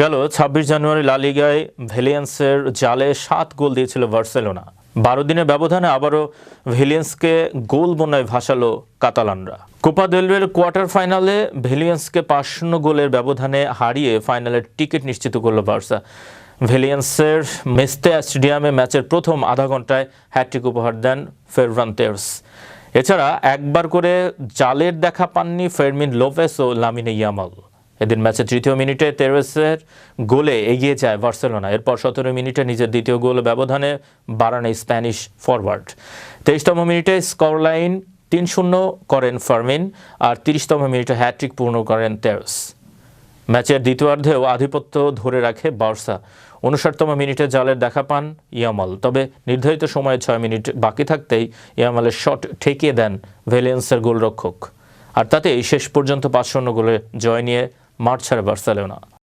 গেল ছাব্বিশ জানুয়ারি লালিগায় ভেলিয়েন্সের জালে সাত গোল দিয়েছিল বার্সেলোনা। বারো দিনের ব্যবধানে আবারও ভেলিয়েন্সকে গোল বন্যায় ভাসালো কাতালানরা। কোপা দেলরের কোয়ার্টার ফাইনালে ভেলিয়েন্সকে পাঁচ শূন্য গোলের ব্যবধানে হারিয়ে ফাইনালের টিকিট নিশ্চিত করল বার্সা। ভেলিয়েন্সের মেস্তে স্টেডিয়ামে ম্যাচের প্রথম আধা ঘন্টায় হ্যাট্রিক উপহার দেন ফেরভান্তের্স এছাড়া একবার করে জালের দেখা পাননি ফেরমিন লোভেস ও লামিনে ইয়ামাল। এদিন ম্যাচের তৃতীয় মিনিটে তেরেসের গোলে এগিয়ে যায় বার্সেলোনা। এরপর সতেরো মিনিটে নিজের দ্বিতীয় গোল ব্যবধানে বাড়ান স্প্যানিশ ফরওয়ার্ড। তেইশতম মিনিটে স্কোরলাইন তিন শূন্য করেন ফার্মিন আর তিরিশতম মিনিটে হ্যাট্রিক পূর্ণ করেন তেরস। ম্যাচের দ্বিতীয়ার্ধেও আধিপত্য ধরে রাখে বার্সা। উনষাটতম মিনিটে জালের দেখা পান ইয়ামাল। তবে নির্ধারিত সময়ে ছয় মিনিট বাকি থাকতেই ইয়ামালের শট ঠেকিয়ে দেন ভেলিয়েন্সের গোলরক্ষক। আর তাতেই শেষ পর্যন্ত পাঁচ শূন্য গোলে জয় নিয়ে মাঠ ছাড়ে বার্সেলোনা।